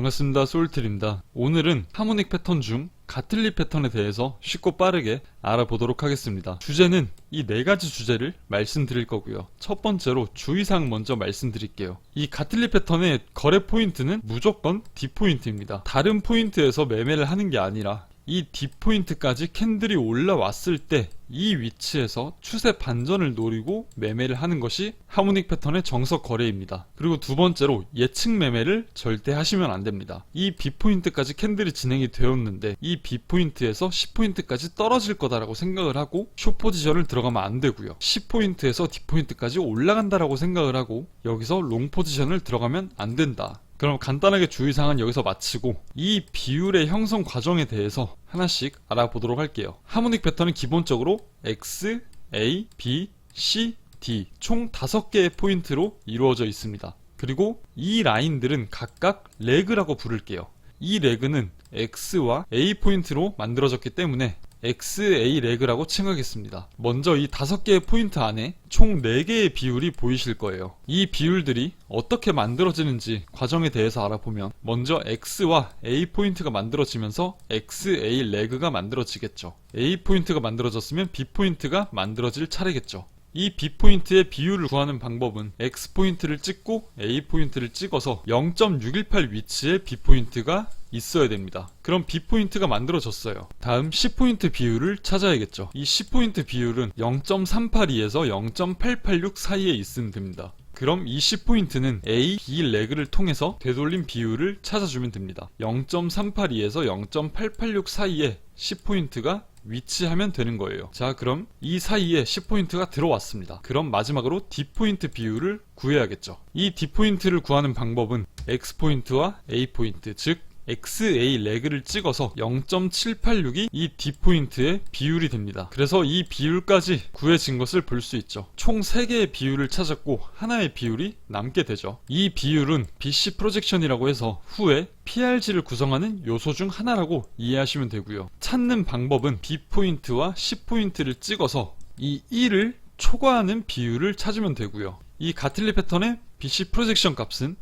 반갑습니다. 소울트입니다. 오늘은 하모닉 패턴 중 가틀리 패턴에 대해서 쉽고 빠르게 알아보도록 하겠습니다. 주제는 이 네 가지 주제를 말씀드릴 거고요. 첫 번째로 주의사항 먼저 말씀드릴게요. 이 가틀리 패턴의 거래 포인트는 무조건 D 포인트입니다. 다른 포인트에서 매매를 하는 게 아니라 이 D 포인트까지 캔들이 올라왔을 때 이 위치에서 추세 반전을 노리고 매매를 하는 것이 하모닉 패턴의 정석 거래입니다. 그리고 두 번째로 예측 매매를 절대 하시면 안 됩니다. 이 B 포인트까지 캔들이 진행이 되었는데 이 B 포인트에서 10 포인트까지 떨어질 거다라고 생각을 하고 숏 포지션을 들어가면 안 되고요. 10 포인트에서 D 포인트까지 올라간다라고 생각을 하고 여기서 롱 포지션을 들어가면 안 된다. 그럼 간단하게 주의사항은 여기서 마치고 이 비율의 형성 과정에 대해서 하나씩 알아보도록 할게요. 하모닉 패턴은 기본적으로 X, A, B, C, D 총 5개의 포인트로 이루어져 있습니다. 그리고 이 라인들은 각각 레그라고 부를게요. 이 레그는 X와 A 포인트로 만들어졌기 때문에 XA 레그라고 칭하겠습니다. 먼저 이 다섯 개의 포인트 안에 총 4개의 비율이 보이실 거예요. 이 비율들이 어떻게 만들어지는지 과정에 대해서 알아보면 먼저 X와 A 포인트가 만들어지면서 XA 레그가 만들어지겠죠. A 포인트가 만들어졌으면 B 포인트가 만들어질 차례겠죠. 이 B 포인트의 비율을 구하는 방법은 X 포인트를 찍고 A 포인트를 찍어서 0.618 위치에 B 포인트가 있어야 됩니다. 그럼 B 포인트가 만들어졌어요. 다음 C 포인트 비율을 찾아야겠죠. 이 C 포인트 비율은 0.382에서 0.886 사이에 있으면 됩니다. 그럼 이 C 포인트는 A, B 레그를 통해서 되돌림 비율을 찾아주면 됩니다. 0.382에서 0.886 사이에 C 포인트가 위치하면 되는 거예요. 자, 그럼 이 사이에 10포인트가 들어왔습니다. 그럼 마지막으로 D포인트 비율을 구해야겠죠. 이 D포인트를 구하는 방법은 X포인트와 A포인트, 즉 XA 레그를 찍어서 0.786이 이 D포인트의 비율이 됩니다. 그래서 이 비율까지 구해진 것을 볼 수 있죠. 총 3개의 비율을 찾았고 하나의 비율이 남게 되죠. 이 비율은 BC 프로젝션이라고 해서 후에 PRG를 구성하는 요소 중 하나라고 이해하시면 되고요. 찾는 방법은 B포인트와 C포인트를 찍어서 이 1을 초과하는 비율을 찾으면 되고요. 이 가틀리 패턴의 BC 프로젝션 값은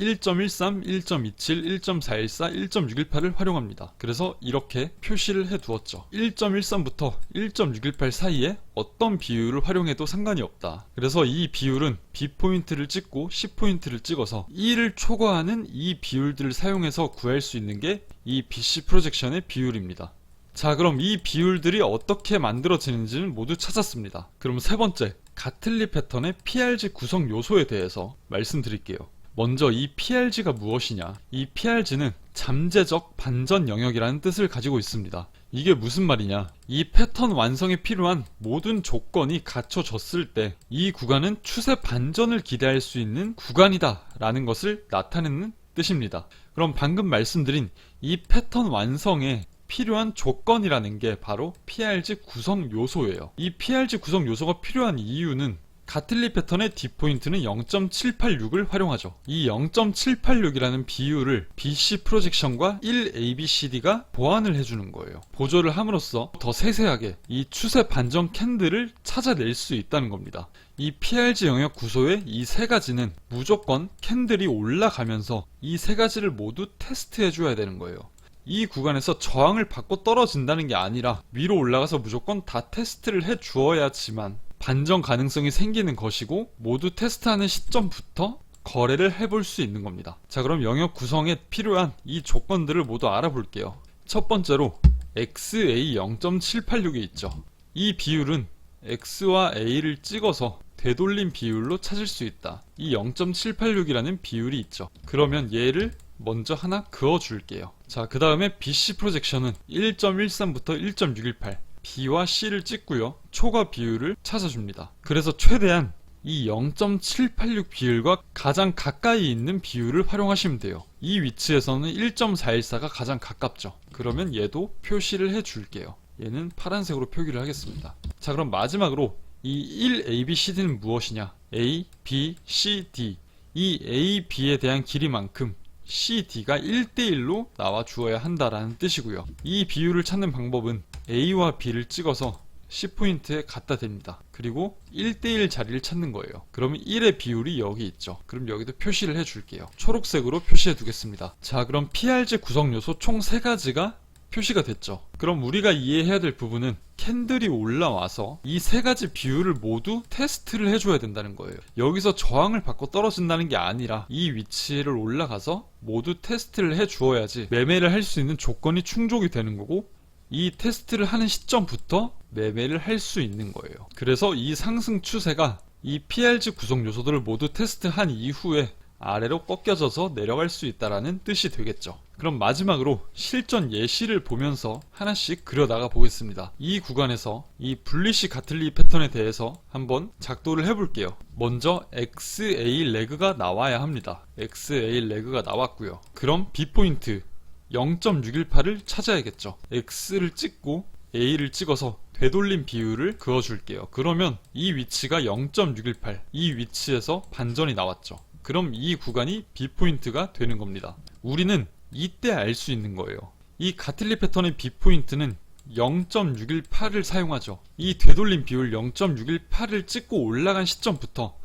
1.13, 1.27, 1.414, 1.618을 활용합니다. 그래서 이렇게 표시를 해 두었죠. 1.13부터 1.618 사이에 어떤 비율을 활용해도 상관이 없다. 그래서 이 비율은 B포인트를 찍고 C포인트를 찍어서 1을 초과하는 이 비율들을 사용해서 구할 수 있는 게 이 BC 프로젝션의 비율입니다. 자, 그럼 이 비율들이 어떻게 만들어지는지는 모두 찾았습니다. 그럼 세 번째, 가틀리 패턴의 PRG 구성 요소에 대해서 말씀드릴게요. 먼저 이 PRG가 무엇이냐? 이 PRG는 잠재적 반전 영역이라는 뜻을 가지고 있습니다. 이게 무슨 말이냐? 이 패턴 완성에 필요한 모든 조건이 갖춰졌을 때 이 구간은 추세 반전을 기대할 수 있는 구간이다 라는 것을 나타내는 뜻입니다. 그럼 방금 말씀드린 이 패턴 완성에 필요한 조건이라는 게 바로 PRG 구성 요소예요. 이 PRG 구성 요소가 필요한 이유는 가틀리 패턴의 D포인트는 0.786을 활용하죠. 이 0.786이라는 비율을 BC 프로젝션과 1ABCD가 보완을 해주는 거예요. 보조를 함으로써 더 세세하게 이 추세 반전 캔들을 찾아낼 수 있다는 겁니다. 이 PRG 영역 구조의 이 세 가지는 무조건 캔들이 올라가면서 이 세 가지를 모두 테스트해 줘야 되는 거예요. 이 구간에서 저항을 받고 떨어진다는 게 아니라 위로 올라가서 무조건 다 테스트를 해 주어야지만 반전 가능성이 생기는 것이고 모두 테스트하는 시점부터 거래를 해볼 수 있는 겁니다. 자, 그럼 영역 구성에 필요한 이 조건들을 모두 알아볼게요. 첫 번째로 XA 0.786이 있죠. 이 비율은 X와 A를 찍어서 되돌림 비율로 찾을 수 있다. 이 0.786이라는 비율이 있죠. 그러면 얘를 먼저 하나 그어 줄게요. 자, 그 다음에 BC 프로젝션은 1.13부터 1.618 B와 C를 찍고요. 초과 비율을 찾아줍니다. 그래서 최대한 이 0.786 비율과 가장 가까이 있는 비율을 활용하시면 돼요. 이 위치에서는 1.414가 가장 가깝죠. 그러면 얘도 표시를 해 줄게요. 얘는 파란색으로 표기를 하겠습니다. 자, 그럼 마지막으로 이 1ABCD는 무엇이냐? A, B, C, D. 이 A, B에 대한 길이만큼 CD가 1대1로 나와 주어야 한다라는 뜻이고요. 이 비율을 찾는 방법은 A와 B를 찍어서 10포인트에 갖다 댑니다. 그리고 1대1 자리를 찾는 거예요. 그러면 1의 비율이 여기 있죠. 그럼 여기도 표시를 해줄게요. 초록색으로 표시해 두겠습니다. 자, 그럼 PRG 구성 요소 총 3가지가 표시가 됐죠. 그럼 우리가 이해해야 될 부분은 캔들이 올라와서 이 세 가지 비율을 모두 테스트를 해줘야 된다는 거예요. 여기서 저항을 받고 떨어진다는 게 아니라 이 위치를 올라가서 모두 테스트를 해주어야지 매매를 할 수 있는 조건이 충족이 되는 거고 이 테스트를 하는 시점부터 매매를 할 수 있는 거예요. 그래서 이 상승 추세가 이 PRG 구성 요소들을 모두 테스트한 이후에 아래로 꺾여져서 내려갈 수 있다라는 뜻이 되겠죠. 그럼 마지막으로 실전 예시를 보면서 하나씩 그려나가 보겠습니다. 이 구간에서 이 분리시 가틀리 패턴에 대해서 한번 작도를 해볼게요. 먼저 XA 레그가 나와야 합니다. XA 레그가 나왔고요. 그럼 B포인트 0.618을 찾아야겠죠. X를 찍고 A를 찍어서 되돌림 비율을 그어줄게요. 그러면 이 위치가 0.618, 이 위치에서 반전이 나왔죠. 그럼 이 구간이 B포인트가 되는 겁니다. 우리는 이때 알 수 있는 거예요. 이 가틀리 패턴의 B포인트는 0.618을 사용하죠. 이 되돌림 비율 0.618을 찍고 올라간 시점부터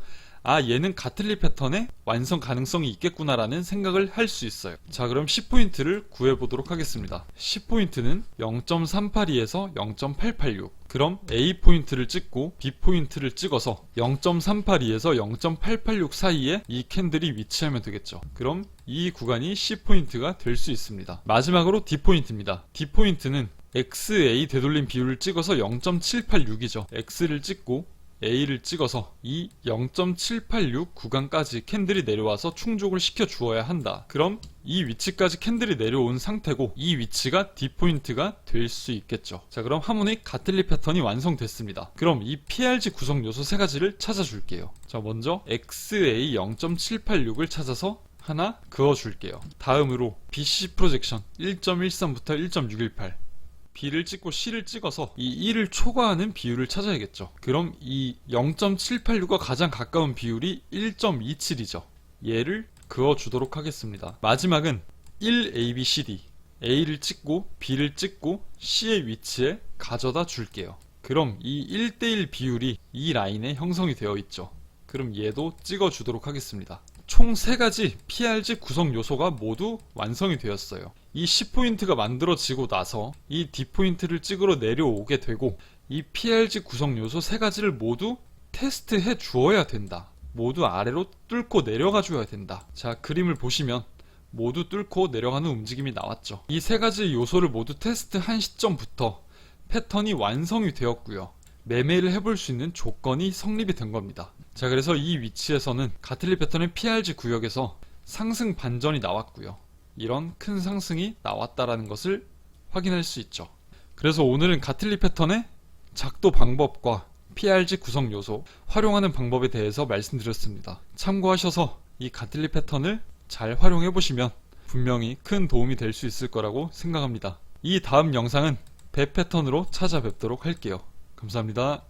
아 얘는 가틀리 패턴의 완성 가능성이 있겠구나라는 생각을 할 수 있어요. 자 그럼 10포인트를 구해보도록 하겠습니다. 10포인트는 0.382에서 0.886 그럼 A 포인트를 찍고 B 포인트를 찍어서 0.382에서 0.886 사이에 이 캔들이 위치하면 되겠죠. 그럼 이 구간이 C 포인트가 될 수 있습니다. 마지막으로 D 포인트입니다. D 포인트는 XA 되돌림 비율을 찍어서 0.786이죠. X를 찍고 A를 찍어서 이 0.786 구간까지 캔들이 내려와서 충족을 시켜 주어야 한다. 그럼 이 위치까지 캔들이 내려온 상태고 이 위치가 D포인트가 될 수 있겠죠. 자 그럼 하모닉 가틀리 패턴이 완성됐습니다. 그럼 이 PRG 구성 요소 세 가지를 찾아줄게요. 자 먼저 XA 0.786을 찾아서 하나 그어줄게요. 다음으로 BC 프로젝션 1.13부터 1.618 B를 찍고 C를 찍어서 이 1을 초과하는 비율을 찾아야겠죠. 그럼 이 0.786과 가장 가까운 비율이 1.27이죠. 얘를 그어주도록 하겠습니다. 마지막은 1 A, B, C, D A를 찍고 B를 찍고 C의 위치에 가져다 줄게요. 그럼 이 1대1 비율이 이 라인에 형성이 되어 있죠. 그럼 얘도 찍어주도록 하겠습니다. 총 3가지 PRG 구성 요소가 모두 완성이 되었어요. 이 10포인트가 만들어지고 나서 이 D포인트를 찍으러 내려오게 되고 이 PRG 구성 요소 3가지를 모두 테스트해 주어야 된다. 모두 아래로 뚫고 내려가 줘야 된다. 자, 그림을 보시면 모두 뚫고 내려가는 움직임이 나왔죠. 이 세 가지 요소를 모두 테스트한 시점부터 패턴이 완성이 되었고요. 매매를 해볼 수 있는 조건이 성립이 된 겁니다. 자, 그래서 이 위치에서는 가틀리 패턴의 PRG 구역에서 상승 반전이 나왔고요. 이런 큰 상승이 나왔다라는 것을 확인할 수 있죠. 그래서 오늘은 가틀리 패턴의 작도 방법과 PRG 구성 요소 활용하는 방법에 대해서 말씀드렸습니다. 참고하셔서 이 가틀리 패턴을 잘 활용해 보시면 분명히 큰 도움이 될 수 있을 거라고 생각합니다. 이 다음 영상은 배 패턴으로 찾아뵙도록 할게요. 감사합니다.